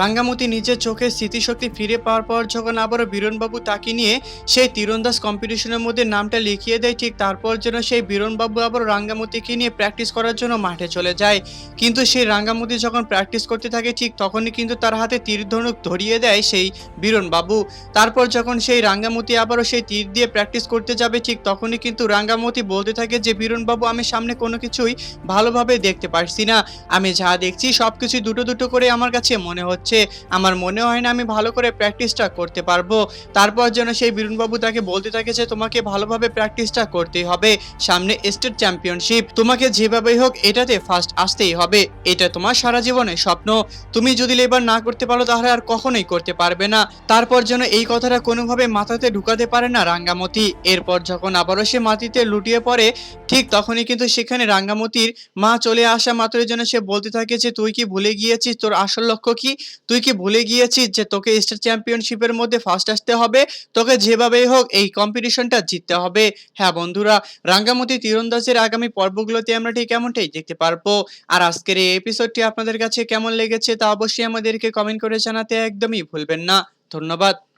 রাঙ্গামতি নিজের চোখের স্মৃতিশক্তি ফিরে পাওয়ার পর যখন আবারও বীরনবাবু তাকে নিয়ে সেই তীরন্দাজ কম্পিটিশনের মধ্যে নামটা লিখিয়ে দেয়, ঠিক তারপর যেন সেই বীরনবাবু আবার রাঙ্গামতিকে নিয়ে প্র্যাকটিস করার জন্য মাঠে চলে যায়। কিন্তু সেই রাঙ্গামতি যখন প্র্যাকটিস করতে থাকে, ঠিক তখনই কিন্তু তার হাতে তীর ধনুক ধরিয়ে দেয় সেই বীরনবাবু। তারপর যখন সেই রাঙ্গামতি আবারও সেই তীর দিয়ে প্র্যাকটিস করতে যাবে, ঠিক তখনই কিন্তু রাঙ্গামতি বলতে থাকে যে, বীরনবাবু, আমি সামনে কোনো কিছুই ভালোভাবে দেখতে পারছি না। আমি যা দেখছি সব কিছুই দুটো দুটো করে আমার কাছে মনে হচ্ছে। আমার মনে হয় না আমি ভালো করে প্র্যাকটিসটা করতে পারব। তারপর যেন সেই বীরুনবাবু তাকে বলতে থাকে যে, তোমাকে ভালোভাবে প্র্যাকটিসটা করতেই হবে, সামনে স্টেট চ্যাম্পিয়নশিপ তোমাকে যেভাবেই হোক, এটাতে ফার্স্ট আসতেই হবে। এটা তোমার সারা জীবনের স্বপ্ন। তুমি যদি এবার না করতে পারো, তাহলে আর কখনোই করতে পারবে না। তারপর যেন এই কথাটা কোনোভাবে মাথাতে ঢুকাতে পারে না রাঙ্গামতি। এরপর যখন আবারও সে মাটিতে লুটিয়ে পড়ে, ঠিক তখনই কিন্তু সেখানে রাঙ্গামতির মা চলে আসা মাত্রই যেন সে বলতে থাকে যে, তুই কি ভুলে গিয়েছিস? তোর আসল লক্ষ্য কি? তুই কি ভুলে গিয়েছিস যে তোকে স্টেট চ্যাম্পিয়নশিপের মধ্যে ফার্স্ট আসতে হবে? তোকে যেভাবেই হোক এই কম্পিটিশনটা জিততে হবে। হ্যাঁ বন্ধুরা রাঙ্গামতি তীরন্দাজের আগামী পর্বগুলোতে আমরা ঠিক এমনটাই দেখতে পারব। আর আজকের এই এপিসোডটি আপনাদের কাছে কেমন লেগেছে তা অবশ্যই আমাদেরকে কমেন্ট করে জানাতে একদমই ভুলবেন না। ধন্যবাদ।